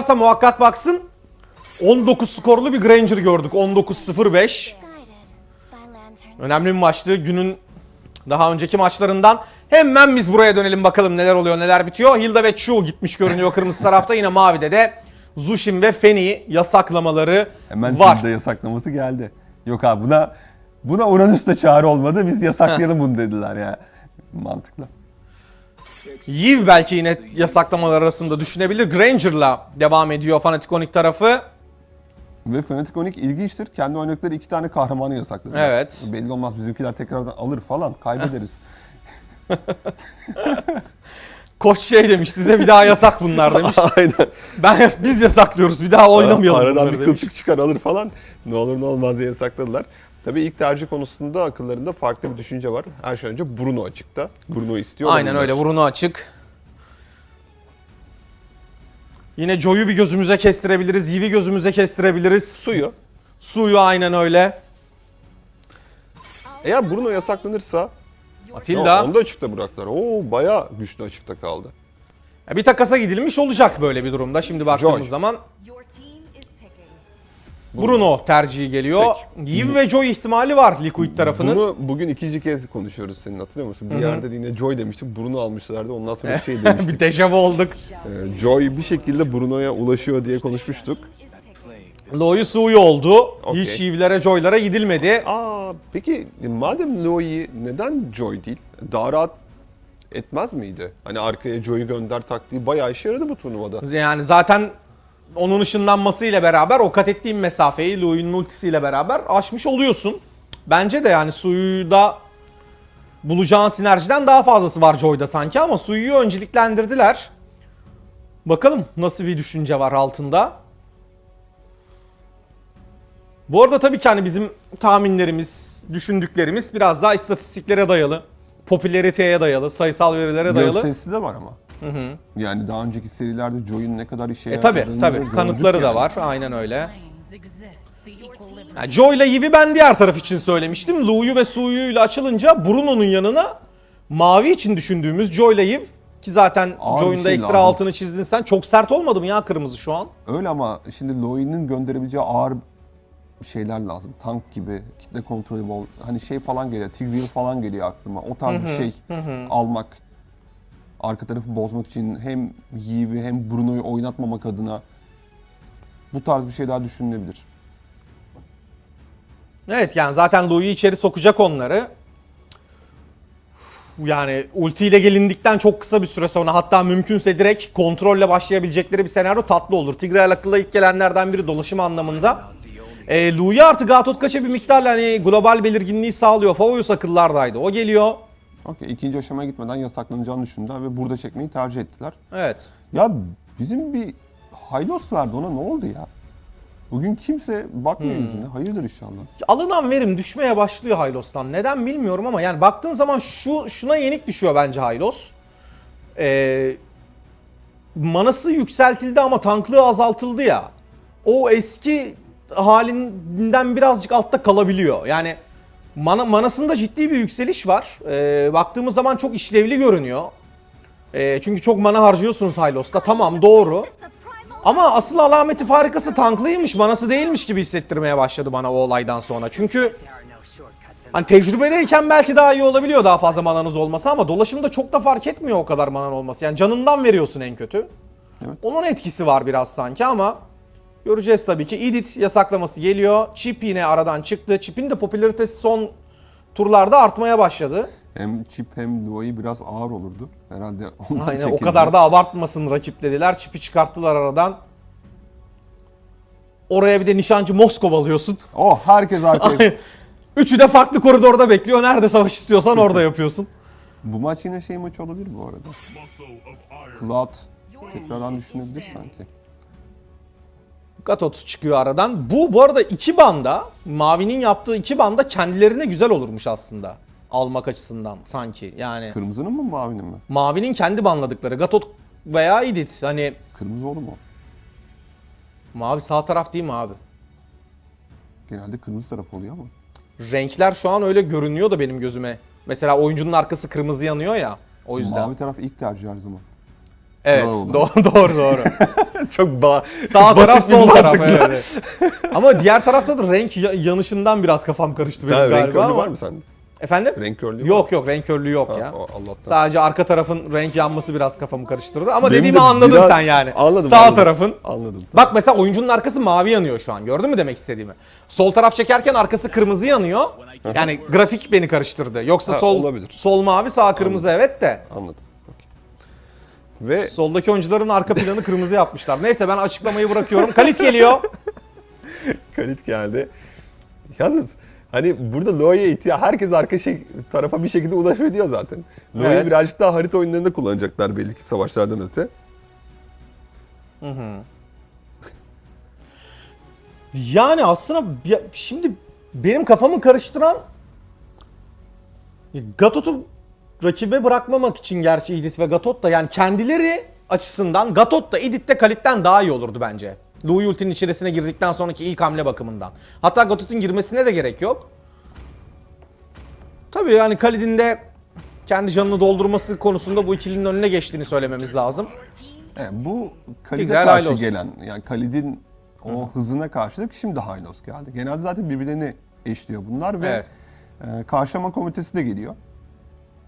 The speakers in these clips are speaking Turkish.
varsa muhakkak baksın. 19 skorlu bir Granger gördük. 19-0-5. Guided by lanterns. Önemli bir maçtı. Günün daha önceki maçlarından. Hemen biz buraya dönelim bakalım neler oluyor neler bitiyor. Hilda ve Chu gitmiş görünüyor kırmızı tarafta. Yine mavide de Zushin ve Feni yasaklamaları Hemen var. Tilda yasaklaması geldi. Yok abi buna buna Uranüs'te çağrı olmadı. Biz yasaklayalım bunu dediler ya. Mantıklı. Yiv belki yine yasaklamalar arasında düşünebilir. Granger'la devam ediyor Fanatikonik tarafı. Ve Fnatic Onyx ilginçtir. Kendi oynadıkları iki tane kahramanı yasakladı. Evet. Belli olmaz bizimkiler tekrardan alır falan kaybederiz. Koç şey demiş size bir daha yasak bunlar demiş. Aynen. Ben biz yasaklıyoruz bir daha oynamayalım Aradan bunları bir demiş. kılçık çıkar alır falan. Ne olur ne olmaz diye yasakladılar. Tabii ilk tercih konusunda akıllarında farklı bir düşünce var. Her şey önce Bruno açıkta. Bruno istiyor. Aynen öyle burunu açık. Yine Joe'yu bir gözümüze kestirebiliriz. Yiv'i gözümüze kestirebiliriz. Suyu. Suyu aynen öyle. Eğer Bruno yasaklanırsa Atilla. onu da açıkta bıraktılar. Oo bayağı güçlü açıkta kaldı. Bir takasa gidilmiş olacak böyle bir durumda. Şimdi baktığımız Joy. zaman Bruno tercihi geliyor. Yiv ve Joy ihtimali var Liquid tarafının. Bunu bugün ikinci kez konuşuyoruz senin hatırlıyor musun? Bir yerde de yine Joy demiştik, Bruno almışlardı. Ondan sonra bir şey demiştik. bir dejavu olduk. Ee, Joy bir şekilde Bruno'ya ulaşıyor diye konuşmuştuk. Lo'yu Suyu oldu. Okey. Hiç Yiv'lere Joy'lara gidilmedi. Aa peki madem Loi neden Joy değil? Daha rahat etmez miydi? Hani arkaya Joy'u gönder taktiği bayağı işe yaradı bu turnuvada. Yani zaten onun ışınlanmasıyla beraber o kat ettiğin mesafeyi Louis'nin ultisiyle beraber aşmış oluyorsun. Bence de yani Suyu'da bulacağın sinerjiden daha fazlası var Joy'da sanki ama Suyu'yu önceliklendirdiler. Bakalım nasıl bir düşünce var altında. Bu arada tabii ki hani bizim tahminlerimiz, düşündüklerimiz biraz daha istatistiklere dayalı, popülariteye dayalı, sayısal verilere dayalı. Gösterisi de var ama. Yani daha önceki serilerde Joy'un ne kadar işe E tabi yaradığını tabi gördük kanıtları da yani. var aynen öyle. Yani Joe ile Yiv'i ben diğer taraf için söylemiştim. Lu'yu ve Su'yu ile açılınca Bruno'nun yanına mavi için düşündüğümüz Joe ile Yiv ki zaten Joe'un da şey ekstra lazım. altını çizdin sen. Çok sert olmadı mı ya kırmızı şu an? Öyle ama şimdi Loi'nin gönderebileceği ağır şeyler lazım. Tank gibi, kitle kontrolü bol. Hani şey falan geliyor, Tigreal falan geliyor aklıma. O tarz bir şey almak. Arka tarafı bozmak için hem Yivi hem Bruno'yu oynatmamak adına bu tarz bir şeyler düşünülebilir. Evet yani zaten Lu'yu içeri sokacak onları. Yani ultiyle gelindikten çok kısa bir süre sonra hatta mümkünse direkt kontrolle başlayabilecekleri bir senaryo tatlı olur. Tigreal akılla ilk gelenlerden biri dolaşım anlamında. E, Lu'ya artı Gatot Kaç'a bir miktarla hani global belirginliği sağlıyor. Favoyus akıllardaydı. O geliyor. Okey, ikinci aşamaya gitmeden yasaklanacağını düşündüler ve burada çekmeyi tercih ettiler. Evet. Ya bizim bir Hylos verdi ona ne oldu ya? Bugün kimse bakmıyor yüzüne. Hayırdır inşallah. Alınan verim düşmeye başlıyor Hylos'tan. Neden bilmiyorum ama yani baktığın zaman şu şuna yenik düşüyor bence Hylos. Ee, manası yükseltildi ama tanklığı azaltıldı ya. O eski halinden birazcık altta kalabiliyor. Yani mana, manasında ciddi bir yükseliş var. Ee, baktığımız zaman çok işlevli görünüyor. Ee, çünkü çok mana harcıyorsunuz Hylos'ta. Tamam doğru. Ama asıl alameti farikası tanklıymış, manası değilmiş gibi hissettirmeye başladı bana o olaydan sonra. Çünkü hani tecrübedeyken belki daha iyi olabiliyor daha fazla mananız olması ama dolaşımda çok da fark etmiyor o kadar manan olması. Yani canından veriyorsun en kötü. Evet. Onun etkisi var biraz sanki ama göreceğiz tabii ki. Edit yasaklaması geliyor. Chip yine aradan çıktı. Chip'in de popülaritesi son turlarda artmaya başladı. Hem Chip hem Loi biraz ağır olurdu. Herhalde onlar Aynen o çekildi. kadar da abartmasın rakip dediler. Chip'i çıkarttılar aradan. Oraya bir de nişancı Moskov alıyorsun. Oh herkes arkaya. Üçü de farklı koridorda bekliyor. Nerede savaş istiyorsan orada yapıyorsun. bu maç yine şey maç olabilir bu arada. Cloud tekrardan düşünebilir sanki. Gatot çıkıyor aradan. Bu bu arada iki banda, Mavi'nin yaptığı iki banda kendilerine güzel olurmuş aslında. Almak açısından sanki. Yani Kırmızının mı mavinin mi? Mavi'nin kendi banladıkları Gatot veya Idit. Hani Kırmızı olur mu? Mavi sağ taraf değil mi abi? Genelde kırmızı taraf oluyor ama. Renkler şu an öyle görünüyor da benim gözüme. Mesela oyuncunun arkası kırmızı yanıyor ya. O yüzden. Mavi taraf ilk tercih her zaman. evet, doğru doğru doğru. Çok ba Sağ taraf sol taraf. Evet. Ama diğer tarafta da renk ya- yanışından biraz kafam karıştı benim Sen renk galiba körlüğü ama. var mı sende? Efendim? Renk körlüğü var Yok yok renk körlüğü yok Ha, ya. o Allah'tan. Sadece arka tarafın renk yanması biraz kafamı karıştırdı. Ama Benim dediğimi de anladın biraz- sen yani. Anladım, Sağ anladım. tarafın. Anladım. Bak mesela oyuncunun arkası mavi yanıyor şu an. Gördün mü demek istediğimi? Sol taraf çekerken arkası kırmızı yanıyor. Yani grafik beni karıştırdı. Yoksa Ha, sol olabilir. sol mavi, sağ kırmızı evet de. Anladım. Ve Soldaki oyuncuların arka planı kırmızı yapmışlar. Neyse ben açıklamayı bırakıyorum. Kalit geliyor. Kalit geldi. Yalnız hani burada Loe'ye ihtiyaç herkes arka şey, tarafa bir şekilde ulaşabiliyor zaten. Loe'yi Evet. birazcık daha harita oyunlarında kullanacaklar belli ki savaşlardan öte. Yani aslında ya- şimdi benim kafamı karıştıran Gatot'u rakibe bırakmamak için gerçi Edith ve Gatot da yani kendileri açısından Gatot da Edith de Kalit'ten daha iyi olurdu bence. Louis Ulti'nin içerisine girdikten sonraki ilk hamle bakımından. Hatta Gatot'un girmesine de gerek yok. Tabii yani Khalid'in de kendi canını doldurması konusunda bu ikilinin önüne geçtiğini söylememiz lazım. Evet, bu Tigreal karşı Hylos. gelen yani Khalid'in o hızına karşılık şimdi Hylos geldi. Genelde zaten birbirlerini eşliyor bunlar ve Evet. e, karşılama komitesi de geliyor.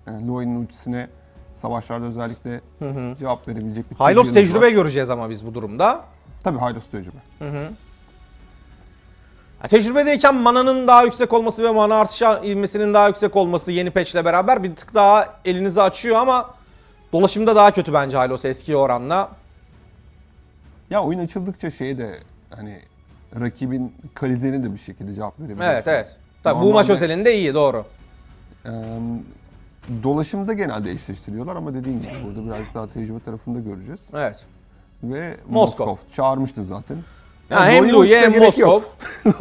Yani Loe'nin ultisine savaşlarda özellikle cevap verebilecek bir Hylos tecrübe var. göreceğiz ama biz bu durumda. Tabii Hylos tecrübe. Ya tecrübedeyken mananın daha yüksek olması ve mana artışı ilmesinin daha yüksek olması yeni patchle beraber bir tık daha elinizi açıyor ama dolaşımda daha kötü bence Hylos eskiye oranla. Ya oyun açıldıkça şeye de hani rakibin kaliteni de bir şekilde cevap verebiliyorsun. Evet evet. Tabii bu maç özelinde iyi doğru. Eee, dolaşımda genelde eşleştiriyorlar ama dediğin gibi burada birazcık daha tecrübe tarafında göreceğiz. Evet. Ve Moskov. Moskov, çağırmıştı zaten. Ha, hem ultisine hem Moskov.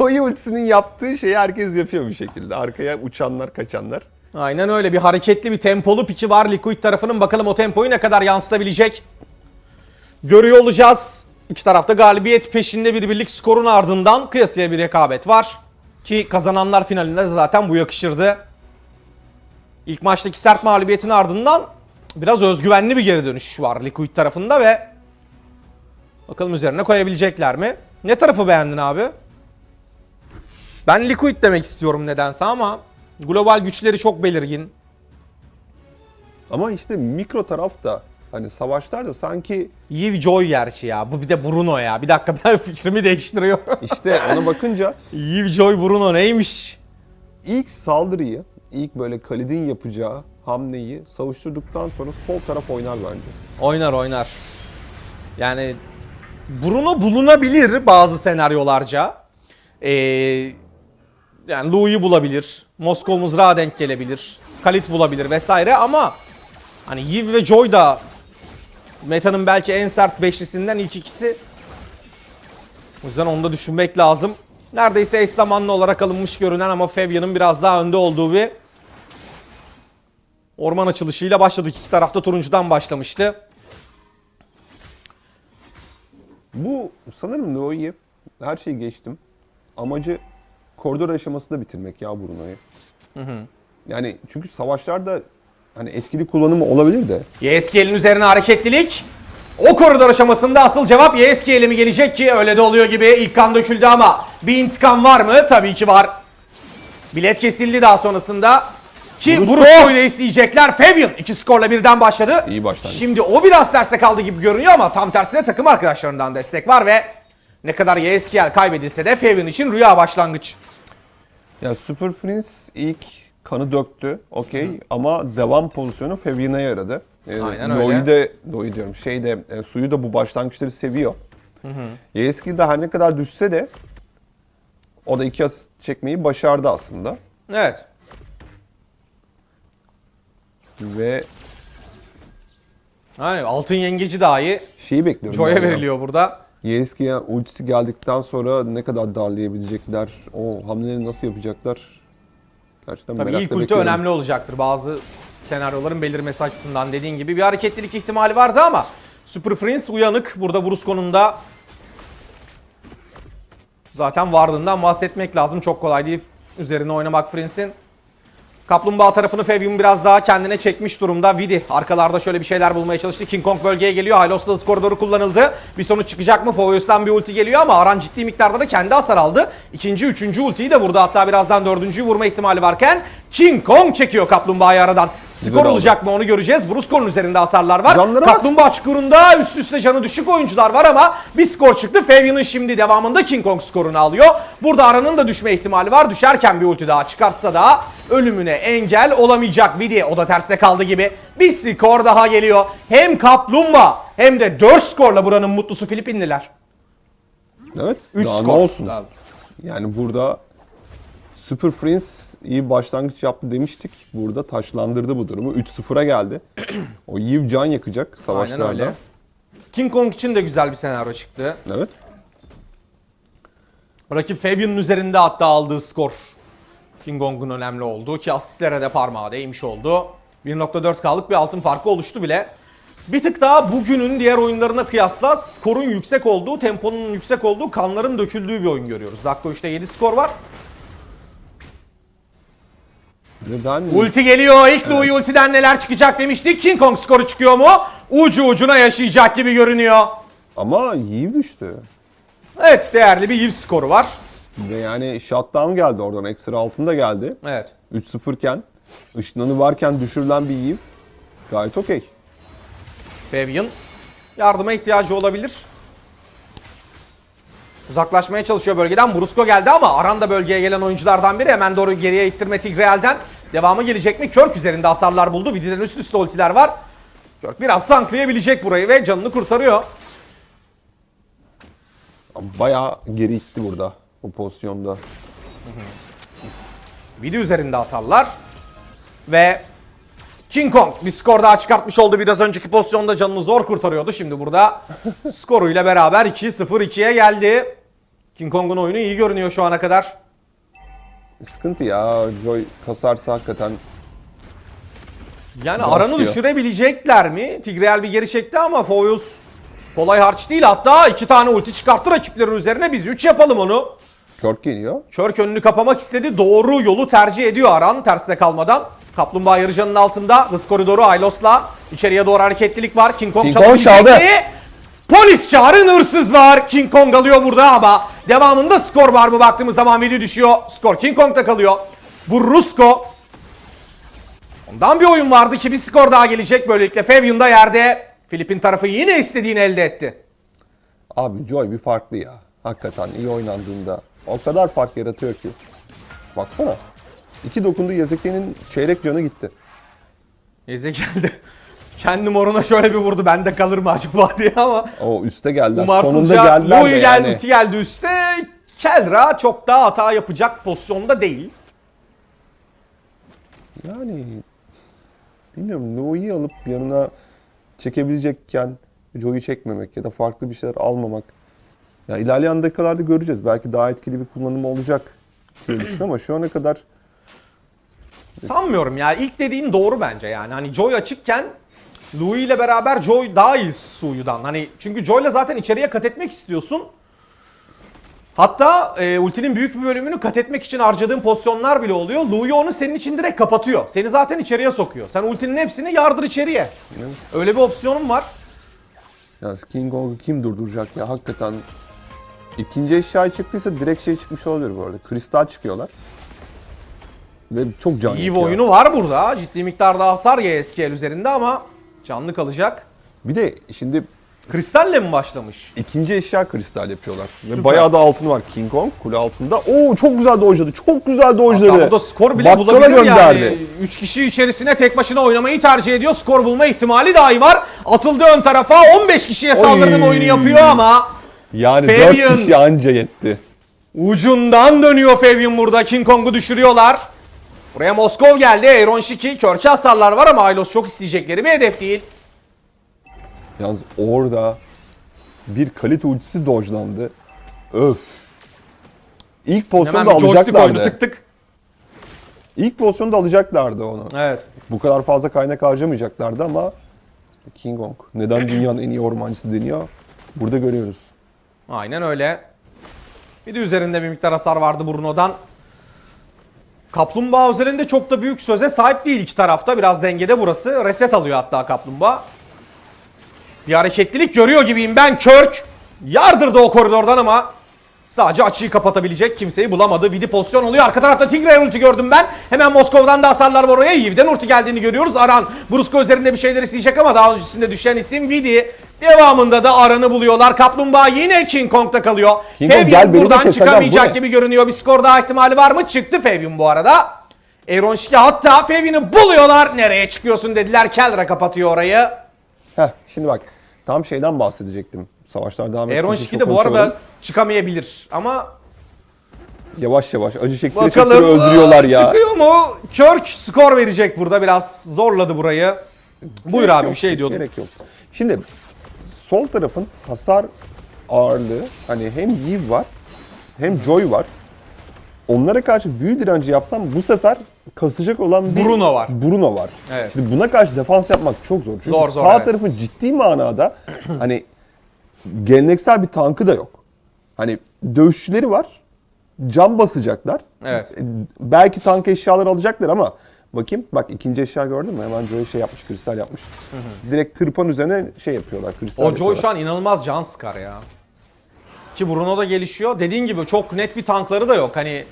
ultisinin yaptığı şeyi herkes yapıyor bir şekilde. Arkaya uçanlar, kaçanlar. Aynen öyle bir hareketli bir tempolu piki var Liquid tarafının. Bakalım o tempoyu ne kadar yansıtabilecek. Görüyor olacağız. İki tarafta galibiyet peşinde bir birlik skorun ardından kıyasıya bir rekabet var. Ki kazananlar finalinde de zaten bu yakışırdı. İlk maçtaki sert mağlubiyetin ardından biraz özgüvenli bir geri dönüş var Liquid tarafında ve bakalım üzerine koyabilecekler mi? Ne tarafı beğendin abi? Ben Liquid demek istiyorum nedense ama global güçleri çok belirgin. Ama işte mikro taraf da hani savaşlarda sanki Eve Joy gerçi ya. Bu bir de Bruno ya. Bir dakika ben fikrimi değiştiriyor. işte ona bakınca Eve Joy Bruno neymiş? ilk saldırıyı, ilk böyle Khalid'in yapacağı hamleyi savuşturduktan sonra sol taraf oynar bence. Oynar oynar. Yani Bruno bulunabilir bazı senaryolarca. Ee, yani Louis'i bulabilir. Moskova mızrağı denk gelebilir. Kalit bulabilir vesaire ama hani Yiv ve Joy da metanın belki en sert beşlisinden ilk ikisi. O yüzden onu da düşünmek lazım. Neredeyse eş zamanlı olarak alınmış görünen ama Fabian'ın biraz daha önde olduğu bir orman açılışıyla başladık. İki tarafta turuncudan başlamıştı. Bu sanırım Loe'yi her şeyi geçtim. Amacı koridor aşaması da bitirmek ya Bruno'yu. Yani çünkü savaşlarda hani etkili kullanımı olabilir de YSK'nin üzerine hareketlilik. O koridor aşamasında asıl cevap YSK'le mi gelecek ki öyle de oluyor gibi ilk kan döküldü ama bir intikam var mı? Tabii ki var. Bilet kesildi daha sonrasında. Ki Brusco. Brusco'yu da isteyecekler. Fabian iki skorla birden başladı. İyi başlangıç. Şimdi o biraz terse kaldı gibi görünüyor ama tam tersine takım arkadaşlarından destek var ve ne kadar YSKL kaybedilse de Fabian için rüya başlangıç. Ya Super Prince ilk kanı döktü, okey ama devam pozisyonu Fabian'a yaradı. Ee, Aynen öyle. de, Loe'yu diyorum, şeyde, e, suyu da bu başlangıçları seviyor. Yeski de her ne kadar düşse de o da iki asist çekmeyi başardı aslında. Evet. Ve Yani altın yengeci dahi şeyi bekliyorum. Joy'a ben ya. veriliyor burada. Yeski'ye ultisi geldikten sonra ne kadar darlayabilecekler, o hamleleri nasıl yapacaklar? Gerçekten Tabii merakla ilk ulti bekliyorum. önemli olacaktır bazı senaryoların belirmesi açısından dediğin gibi. Bir hareketlilik ihtimali vardı ama Super Prince uyanık. Burada Bruce konumda zaten varlığından bahsetmek lazım. Çok kolay değil üzerine oynamak Prince'in. Kaplumbağa tarafını Fabian biraz daha kendine çekmiş durumda. Vidi arkalarda şöyle bir şeyler bulmaya çalıştı. King Kong bölgeye geliyor. Hylos'ta hız koridoru kullanıldı. Bir sonuç çıkacak mı? Foyos'tan bir ulti geliyor ama Aran ciddi miktarda da kendi hasar aldı. İkinci, üçüncü ultiyi de vurdu. Hatta birazdan dördüncüyü vurma ihtimali varken King Kong çekiyor Kaplumbağa'yı aradan. Skor oldu. olacak mı onu göreceğiz. Brusco'nun üzerinde hasarlar var. Canlara bak. Kaplumbağa çukurunda üst üste canı düşük oyuncular var ama bir skor çıktı. Fabian'ın şimdi devamında King Kong skorunu alıyor. Burada Aran'ın da düşme ihtimali var. Düşerken bir ulti daha çıkartsa da ölümüne engel olamayacak Vidi. O da terste kaldı gibi. Bir skor daha geliyor. Hem Kaplumbağa hem de 4 skorla buranın mutlusu Filipinliler. Evet. Üç daha skor. ne olsun? Yani burada Super Prince iyi başlangıç yaptı demiştik. Burada taşlandırdı bu durumu. 3-0'a geldi. o Yiv can yakacak savaşlarda. Aynen öyle. King Kong için de güzel bir senaryo çıktı. Evet. Rakip Fabian'ın üzerinde hatta aldığı skor King Kong'un önemli olduğu ki asistlere de parmağı değmiş oldu. 1.4K'lık bir altın farkı oluştu bile. Bir tık daha bugünün diğer oyunlarına kıyasla skorun yüksek olduğu, temponun yüksek olduğu, kanların döküldüğü bir oyun görüyoruz. Dakika 3'te 7 skor var. Ve ben Ulti geliyor. İlk Louis ultiden neler çıkacak demiştik. King Kong skoru çıkıyor mu? Ucu ucuna yaşayacak gibi görünüyor. ama Yiv düştü. Evet değerli bir Yves skoru var. Ve yani shutdown geldi oradan. Ekstra altında geldi. Evet. 3-0 iken ışınlanı varken düşürülen bir Yiv gayet okey. Fabian yardıma ihtiyacı olabilir. Uzaklaşmaya çalışıyor bölgeden. Brusco geldi ama Aran da bölgeye gelen oyunculardan biri. Hemen doğru geriye ittirme Tigreal'den. Devamı gelecek mi? Körk üzerinde hasarlar buldu. Vidi'den üst üste ultiler var. Körk biraz tanklayabilecek burayı ve canını kurtarıyor. Bayağı geri itti burada bu pozisyonda. Vidi üzerinde hasarlar. Ve King Kong bir skor daha çıkartmış oldu. Biraz önceki pozisyonda canını zor kurtarıyordu. Şimdi burada skoruyla beraber 2-0-2'ye geldi. King Kong'un oyunu iyi görünüyor şu ana kadar. Sıkıntı ya. Joy kasarsa hakikaten Yani aranı düşürebilecekler mi? Tigreal bir geri çekti ama Foyuz kolay harç değil. Hatta iki tane ulti çıkarttı rakiplerin üzerine. Biz 3 yapalım onu. Körk geliyor. Körk önünü kapamak istedi. Doğru yolu tercih ediyor Aran tersine kalmadan. Kaplumbağa yarıcanın altında. Hız koridoru Aylos'la. içeriye doğru hareketlilik var. King Kong King Kong çaldı. Polis çağırın hırsız var. King Kong alıyor burada ama devamında skor var mı baktığımız zaman video düşüyor. Skor King Kong'da kalıyor. Bu Rusko. Ondan bir oyun vardı ki bir skor daha gelecek böylelikle. Fabian da yerde. Filipin tarafı yine istediğini elde etti. Abi Joy bir farklı ya. Hakikaten iyi oynandığında o kadar fark yaratıyor ki. Baksana. İki dokundu Yezeki'nin çeyrek canı gitti. Ezekiel de kendi moruna şöyle bir vurdu. Bende kalır mı acaba diye ama O üste geldiler. Sonunda umarsızca geldiler Louis de geldi, yani. geldi üste. Kelra çok daha hata yapacak pozisyonda değil. Yani bilmiyorum Louis'i alıp yanına çekebilecekken Joy'u çekmemek ya da farklı bir şeyler almamak. Ya ilerleyen dakikalarda göreceğiz. Belki daha etkili bir kullanımı olacak düşünüyorum ama şu ana kadar Sanmıyorum ya. İlk dediğin doğru bence yani. Hani Joy açıkken Louis ile beraber Joy daha iyi Suyu'dan. Hani çünkü Joy'la zaten içeriye kat etmek istiyorsun. Hatta e, ultinin büyük bir bölümünü kat etmek için harcadığın pozisyonlar bile oluyor. Louis onu senin için direkt kapatıyor. Seni zaten içeriye sokuyor. Sen ultinin hepsini yardır içeriye. Öyle bir opsiyonun var. ya King Kong'u kim durduracak ya hakikaten ikinci eşya çıktıysa direkt şey çıkmış olabilir bu arada. Kristal çıkıyorlar. Ve çok can İyi bir oyunu var burada. Ciddi miktarda hasar YSKL üzerinde ama canlı kalacak. Bir de şimdi Kristalle mi başlamış? ikinci eşya kristal yapıyorlar. Süper. Ve bayağı da altını var King Kong kule altında. Oo çok güzel dojladı. Çok güzel Hatta dojladı. burada skor bile Bakkala bulabilir gönderdi. yani. 3 kişi içerisine tek başına oynamayı tercih ediyor. Skor bulma ihtimali dahi var. Atıldı ön tarafa 15 kişiye saldırdım Oy. oyunu yapıyor ama Yani Fabian. 4 kişi anca yetti. ucundan dönüyor Fabian burada. King Kong'u düşürüyorlar. Buraya Moskov geldi. Aaron Shiki. Körke hasarlar var ama Aylos çok isteyecekleri bir hedef değil. Yalnız orada bir kalite ultisi dojlandı. Öf. İlk pozisyonda Hemen joystick oydu alacaklardı. tık tık. İlk pozisyonda alacaklardı onu. Evet. Bu kadar fazla kaynak harcamayacaklardı ama King Kong neden dünyanın en iyi ormancısı deniyor? Burada görüyoruz. Aynen öyle. Bir de üzerinde bir miktar hasar vardı Bruno'dan. Kaplumbağa özelinde çok da büyük söze sahip değil iki tarafta. Biraz dengede burası. Reset alıyor hatta Kaplumbağa. Bir hareketlilik görüyor gibiyim ben. Körk yardırdı o koridordan ama sadece açıyı kapatabilecek kimseyi bulamadı. Vidi pozisyon oluyor. Arka tarafta Tigray ulti gördüm ben. Hemen Moskova'dan da hasarlar var oraya. Yiv'den ulti geldiğini görüyoruz. Aran Brusko üzerinde bir şeyler isteyecek ama daha öncesinde düşen isim Vidi. Devamında da Aran'ı buluyorlar. Kaplumbağa yine King Kong'da kalıyor. King Kong Fabian gel beni de buradan kes, bu çıkamayacak ne? gibi görünüyor. Bir skor daha ihtimali var mı? Çıktı Fabian bu arada. Aaron Şike hatta Fabian'ı buluyorlar. Nereye çıkıyorsun dediler. Kelra kapatıyor orayı. Heh, şimdi bak tam şeyden bahsedecektim. Savaşlar devam ettikçe Şiki çok de bu arada konuşamadım. çıkamayabilir. Ama Yavaş yavaş acı çektire bakalım çektire öldürüyorlar ya. çıkıyor mu? Körk skor verecek burada. Biraz zorladı burayı. Buyur abi bir şey diyordun. Gerek yok. Şimdi sol tarafın hasar ağırlığı hani hem Yiv var hem Joy var. Onlara karşı büyü direnci yapsam bu sefer kasacak olan bir Bruno var. Bruno var. Evet. Şimdi buna karşı defans yapmak çok zor. Çünkü Zor, zor, sağ evet. tarafın ciddi manada hani geleneksel bir tankı da yok. Hani dövüşçüleri var. Cam basacaklar. Evet. E, Belki tank eşyalar alacaklar ama bakayım bak ikinci eşya gördün mü? Hemen Joy şey yapmış, kristal yapmış. Direkt tırpan üzerine şey yapıyorlar, kristal O Joy şu an inanılmaz can sıkar ya. Ki Bruno da gelişiyor. Dediğin gibi çok net bir tankları da yok. Hani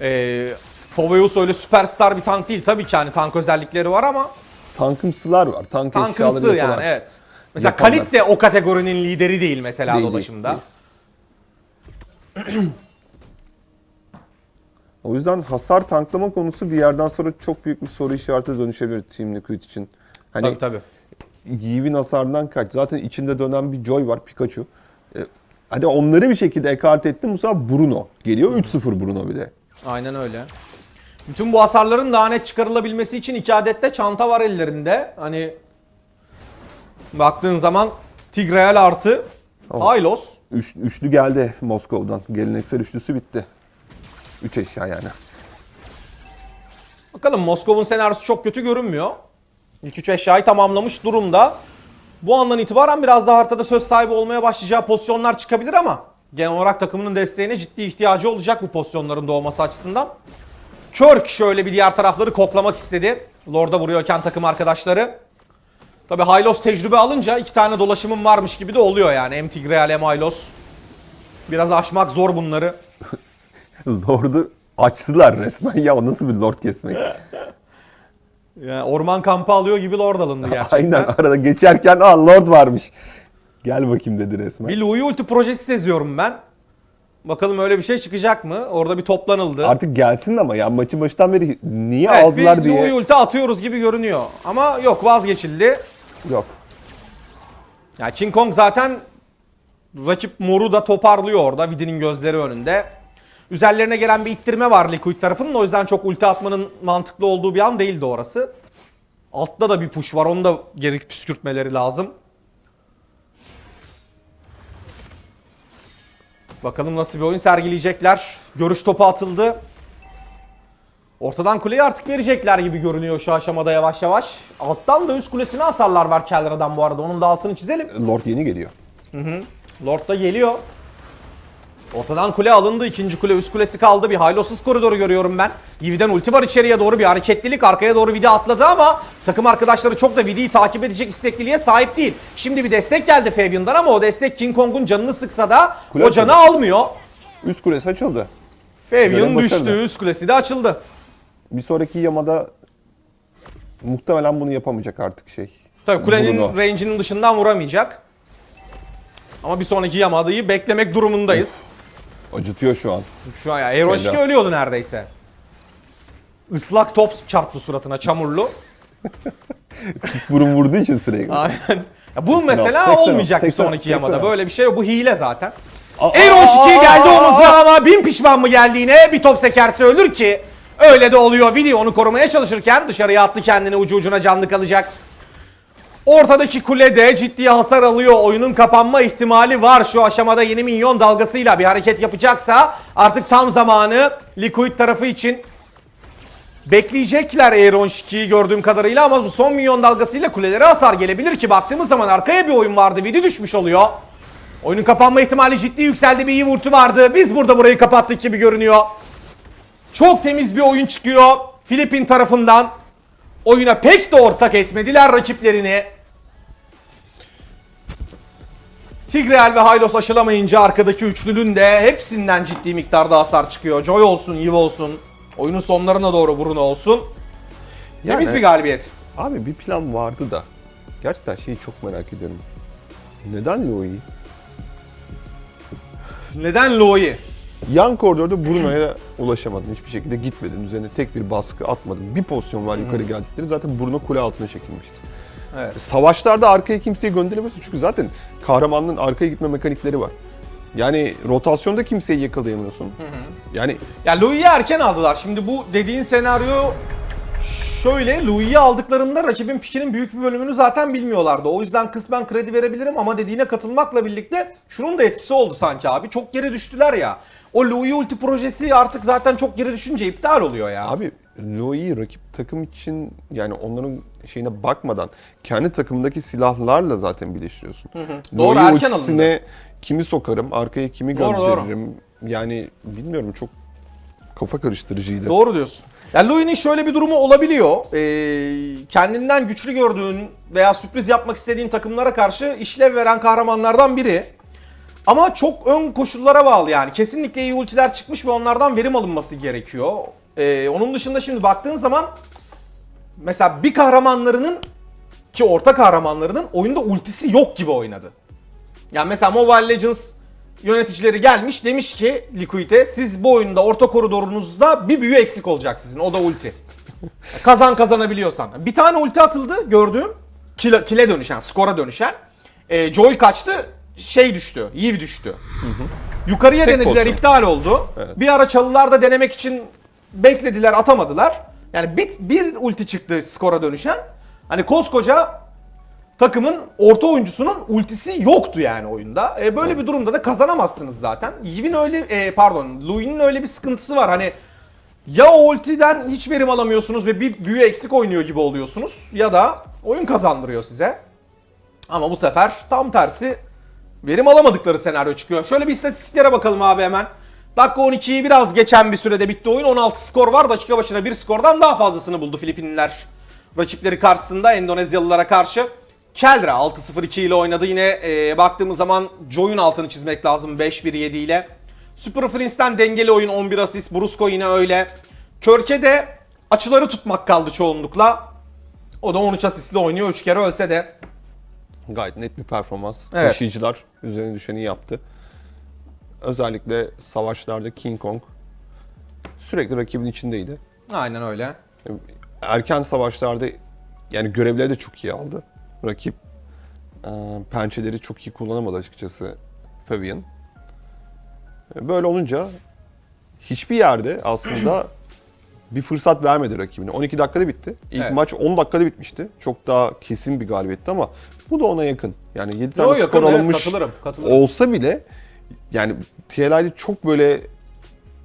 e, Foveus öyle süperstar bir tank değil. Tabii ki hani tank özellikleri var ama Tankımsılar var. Tank tankımsı yani yaparlar. evet. Mesela Yaparlar. Kalit de o kategorinin lideri değil mesela Değil, değil, dolaşımda. değil. O yüzden hasar tanklama konusu bir yerden sonra çok büyük bir soru işaretine dönüşebilir Team Liquid için. Hani Tabii tabii. Yiğit'in hasarından kaç. Zaten içinde dönen bir Joy var, Pikachu. E, hadi onları bir şekilde ekart ettim. Bu sefer Bruno. Geliyor 3-0 Bruno bir de. Aynen öyle. Bütün bu hasarların daha net çıkarılabilmesi için iki adet de çanta var ellerinde. Hani baktığın zaman Tigreal artı Hylos. Üç, üçlü geldi Moskova'dan. Geleneksel üçlüsü bitti. Üç eşya yani. Bakalım Moskov'un senaryosu çok kötü görünmüyor. İlk üç eşyayı tamamlamış durumda. Bu andan itibaren biraz daha haritada söz sahibi olmaya başlayacağı pozisyonlar çıkabilir ama genel olarak takımının desteğine ciddi ihtiyacı olacak bu pozisyonların doğması açısından. Körk şöyle bir diğer tarafları koklamak istedi. Lord'a vuruyorken takım arkadaşları. Tabi Hylos tecrübe alınca iki tane dolaşımım varmış gibi de oluyor yani. Hem Tigreal hem Hylos. Biraz aşmak zor bunları. Lord'u açtılar resmen ya. O nasıl bir Lord kesmek? Yani orman kampı alıyor gibi Lord alındı gerçekten. Aynen arada geçerken aa Lord varmış. Gel bakayım dedi resmen. Bir Louis Ulti projesi seziyorum ben. Bakalım öyle bir şey çıkacak mı? Orada bir toplanıldı. Artık gelsin ama ya maçın başından beri niye evet, aldılar bir diye. Louis Ulti atıyoruz gibi görünüyor. Ama yok vazgeçildi. Yok. Ya King Kong zaten rakip moru da toparlıyor orada. Vidi'nin gözleri önünde. Üzerlerine gelen bir ittirme var Liquid tarafının. O yüzden çok ulti atmanın mantıklı olduğu bir an değildi orası. Altta da bir push var. Onu da geri püskürtmeleri lazım. Bakalım nasıl bir oyun sergileyecekler. Görüş topu atıldı. Ortadan kuleyi artık verecekler gibi görünüyor şu aşamada yavaş yavaş. Alttan da üst kulesine hasarlar var Kellera'dan bu arada. Onun da altını çizelim. Lord yeni geliyor. Lord da geliyor. Ortadan kule alındı. ikinci kule üst kulesi kaldı. Bir Hylos'uz koridoru görüyorum ben. Yivi'den ulti var içeriye doğru bir hareketlilik. Arkaya doğru Vidi atladı ama takım arkadaşları çok da Vidi'yi takip edecek istekliliğe sahip değil. Şimdi bir destek geldi Fabian'dan ama o destek King Kong'un canını sıksa da Kule o canı açıldı. almıyor. Üst kulesi açıldı. Görev düştü. başarılı. Üst kulesi de açıldı. Bir sonraki yamada muhtemelen bunu yapamayacak artık şey. Tabii kulenin Bruno. range'inin dışından vuramayacak. Ama bir sonraki Yamada'yı beklemek durumundayız. Acıtıyor şu an. Şu an ya Fena. ölüyordu neredeyse. Islak top çarptı suratına çamurlu. Pis burun vurduğu için sürekli. Aynen. Ya bu mesela 80, olmayacak bir 80, sonraki 80. yamada. Böyle bir şey yok. Bu hile zaten. Şike aa, geldi aa, omuzuna ama bin pişman mı geldiğine bir top sekerse ölür ki. Öyle de oluyor. Vidi onu korumaya çalışırken dışarıya attı kendini ucu ucuna canlı kalacak. Ortadaki kulede ciddi hasar alıyor. Oyunun kapanma ihtimali var. Şu aşamada yeni minyon dalgasıyla bir hareket yapacaksa artık tam zamanı Liquid tarafı için bekleyecekler Aaron Şiki'yi gördüğüm kadarıyla ama bu son minyon dalgasıyla kulelere hasar gelebilir ki baktığımız zaman arkaya bir oyun vardı. Vidi düşmüş oluyor. Oyunun kapanma ihtimali ciddi yükseldi. Bir iyi vurtu vardı. Biz burada burayı kapattık gibi görünüyor. Çok temiz bir oyun çıkıyor Filipin tarafından. Oyuna pek de ortak etmediler rakiplerini. Tigreal ve Hylos aşılamayınca arkadaki üçlünün de hepsinden ciddi miktarda hasar çıkıyor. Joy olsun, Yiv olsun. Oyunun sonlarına doğru Bruno olsun. Temiz Yani- bir galibiyet. Abi bir plan vardı da. Gerçekten şeyi çok merak ediyorum. Neden Loi'yi? Neden Lo'yi? Yan koridorda Bruno'ya ulaşamadın. Hiçbir şekilde gitmedin. Üzerine tek bir baskı atmadın. Bir pozisyon var yukarı geldikleri. Zaten Bruno kule altına çekilmişti. Evet. Savaşlarda arkaya kimseyi gönderemezsin. Çünkü zaten kahramanın arkaya gitme mekanikleri var. Yani rotasyonda kimseyi yakalayamıyorsun. Yani Ya Louis'i erken aldılar. Şimdi bu dediğin senaryo şöyle Louis'i aldıklarında rakibin pikinin büyük bir bölümünü zaten bilmiyorlardı. O yüzden kısmen kredi verebilirim ama dediğine katılmakla birlikte şunun da etkisi oldu sanki abi. Çok geri düştüler ya. O Louis ulti projesi artık zaten çok geri düşünce iptal oluyor ya. Abi Loi'yi rakip takım için yani onların şeyine bakmadan kendi takımındaki silahlarla zaten birleştiriyorsun. Doğru, Loi erken ultisine kimi sokarım, arkaya kimi Doğru, doğru. gönderirim. Yani bilmiyorum çok kafa karıştırıcıydı. Doğru diyorsun. Yani Louis'nin şöyle bir durumu olabiliyor. Ee, kendinden güçlü gördüğün veya sürpriz yapmak istediğin takımlara karşı işlev veren kahramanlardan biri. Ama çok ön koşullara bağlı yani. Kesinlikle iyi ultiler çıkmış ve onlardan verim alınması gerekiyor. Ee, onun dışında şimdi baktığın zaman mesela bir kahramanlarının ki orta kahramanlarının oyunda ultisi yok gibi oynadı. Yani mesela Mobile Legends yöneticileri gelmiş demiş ki Liquid'e siz bu oyunda orta koridorunuzda bir büyü eksik olacak sizin o da ulti. Kazan kazanabiliyorsan. Bir tane ulti atıldı gördüğüm kile, kile dönüşen, skora dönüşen. Ee, Joy kaçtı şey düştü, Yiv düştü. Yukarıya Tek denediler pozisyon. iptal oldu. Evet. Bir ara çalılar da denemek için beklediler atamadılar. Yani bir, bir ulti çıktı skora dönüşen. Hani koskoca takımın orta oyuncusunun ultisi yoktu yani oyunda. E, böyle bir durumda da kazanamazsınız zaten. Yiv'in öyle e, pardon Louis'nin öyle bir sıkıntısı var. Hani ya o ultiden hiç verim alamıyorsunuz ve bir büyü eksik oynuyor gibi oluyorsunuz ya da oyun kazandırıyor size. Ama bu sefer tam tersi verim alamadıkları senaryo çıkıyor. Şöyle bir istatistiklere bakalım abi hemen. Dakika 12'yi biraz geçen bir sürede bitti oyun. 16 skor var. Dakika başına bir skordan daha fazlasını buldu Filipinliler. Rakipleri karşısında Endonezyalılara karşı. Keldra 6-0-2 ile oynadı. Yine e, baktığımız zaman Joy'un altını çizmek lazım 5-1-7 ile. Super Prince'ten dengeli oyun 11 asist. Brusco yine öyle. Körke de açıları tutmak kaldı çoğunlukla. O da 13 asistle oynuyor 3 kere ölse de. Gayet net bir performans. Evet. Taşıyıcılar üzerine düşeni yaptı. Özellikle savaşlarda King Kong sürekli rakibin içindeydi. Aynen öyle. Erken savaşlarda yani görevleri de çok iyi aldı. Rakip e, pençeleri çok iyi kullanamadı açıkçası Fabian. E, Böyle olunca hiçbir yerde aslında bir fırsat vermedi rakibine. 12 dakikada bitti. İlk Evet. maç 10 dakikada bitmişti. Çok daha kesin bir galibiyetti ama bu da ona yakın. Yani 7 tane Yo, skor yakın, evet, alınmış katılırım, katılırım. olsa bile yani TLI'de çok böyle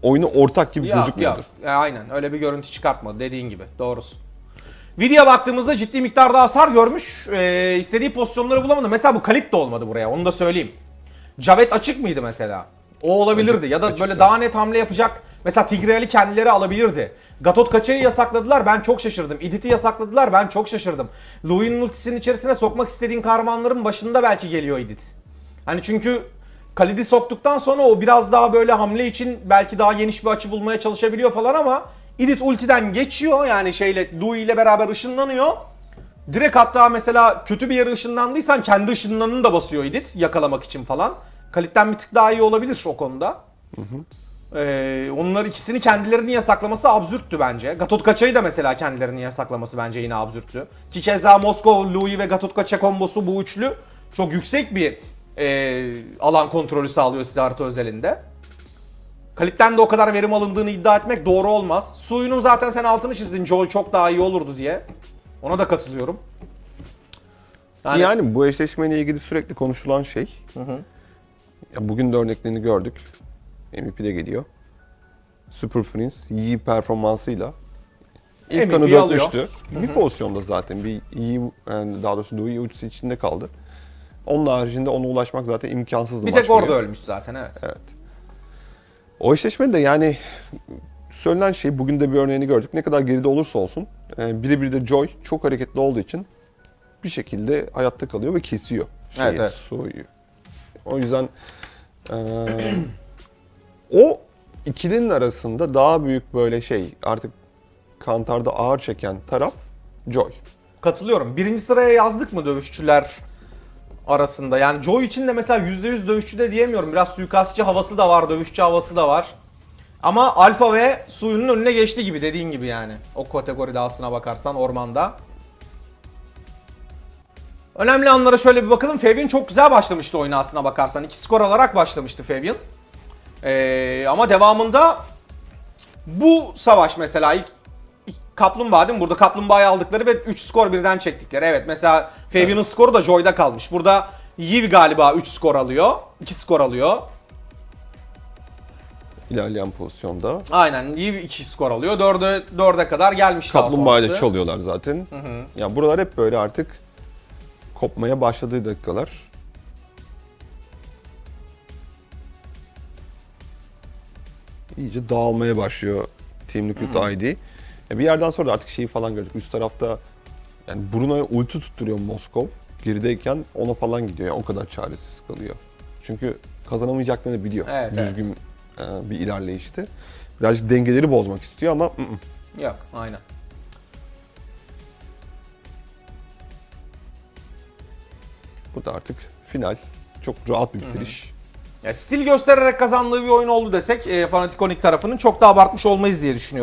oyunu ortak gibi Yok gözükmüyordu. yok. E, aynen öyle bir görüntü çıkartmadı dediğin gibi. Doğrusu. Videoya baktığımızda ciddi miktarda hasar görmüş. E, istediği pozisyonları bulamadı. Mesela bu Kalit de olmadı buraya. Onu da söyleyeyim. Cavet açık mıydı mesela? O olabilirdi. ya da böyle daha net hamle yapacak. Mesela Tigreal'i kendileri alabilirdi. Gatot Kaça'yı yasakladılar. Ben çok şaşırdım. Idit'i yasakladılar. Ben çok şaşırdım. Louis'nin ultisinin içerisine sokmak istediğin kahramanların başında belki geliyor Idit. Hani çünkü Kalid'i soktuktan sonra o biraz daha böyle hamle için belki daha geniş bir açı bulmaya çalışabiliyor falan ama Idit ultiden geçiyor yani şeyle Louis ile beraber ışınlanıyor. Direkt hatta mesela kötü bir yere ışınlandıysan kendi ışınlanını da basıyor Idit yakalamak için falan. Kalitten bir tık daha iyi olabilir o konuda. Ee, onlar ikisini kendilerini yasaklaması absürttü bence. Gatot Kaça'yı da mesela kendilerini yasaklaması bence yine absürttü. Ki keza Moskov, Louis ve Gatot Kaça kombosu bu üçlü çok yüksek bir e, alan kontrolü sağlıyor size harita özelinde. Kalitten de o kadar verim alındığını iddia etmek doğru olmaz. Suyunun zaten sen altını çizdin Joel çok daha iyi olurdu diye. Ona da katılıyorum. Yani, Yani, bu eşleşmeyle ilgili sürekli konuşulan şey. Ya bugün de örneklerini gördük. MVP de geliyor. Super Prince iyi performansıyla ilk MVP kanı dörtmüştü. Bir pozisyonda zaten bir iyi yani daha doğrusu Louis ultisi içinde kaldı. Onun haricinde ona ulaşmak zaten imkansızdı bir tek orada boyu. ölmüş zaten evet. Evet. O eşleşme de yani söylenen şey, bugün de bir örneğini gördük. Ne kadar geride olursa olsun, e, biri biri de Joy çok hareketli olduğu için bir şekilde hayatta kalıyor ve kesiyor. şeyi, Evet, evet. Suo'yu. O yüzden e, o ikilinin arasında daha büyük böyle şey, artık kantarda ağır çeken taraf Joy. Katılıyorum. Birinci sıraya yazdık mı dövüşçüler arasında? Yani Joe için de mesela %100 dövüşçü de diyemiyorum. Biraz suikastçı havası da var, dövüşçü havası da var. Ama Alfa ve Suyun'un önüne geçti gibi dediğin gibi yani. O kategoride aslına bakarsan ormanda. Önemli anlara şöyle bir bakalım. Fabian çok güzel başlamıştı oyuna aslına bakarsan. İki skor alarak başlamıştı Fabian. Ee, ama devamında bu savaş mesela ilk Kaplumbağa değil mi? Burada Kaplumbağa'yı aldıkları ve 3 skor birden çektikleri. Evet mesela Fabian'ın skoru da Joy'da kalmış. Burada Yiv galiba 3 skor alıyor. 2 skor alıyor. ilerleyen pozisyonda. Aynen Yiv 2 skor alıyor. 4'e 4'e kadar gelmiş Kaplumbağayı da çalıyorlar zaten. Ya buralar hep böyle artık kopmaya başladığı dakikalar. İyice dağılmaya başlıyor Team Liquid ID. Ya bir yerden sonra da artık şeyi falan gördük. Üst tarafta yani Bruno'ya ulti tutturuyor Moskov. Gerideyken ona falan gidiyor. Yani o kadar çaresiz kalıyor. Çünkü kazanamayacaklarını biliyor. Evet. Düzgün e, bir ilerleyişte. Birazcık dengeleri bozmak istiyor ama ı-ı. Yok aynen. Bu da artık final. Çok rahat bir bitiriş. Ya stil göstererek kazandığı bir oyun oldu desek e, Fanatikonik tarafının çok da abartmış olmayız diye düşünüyorum.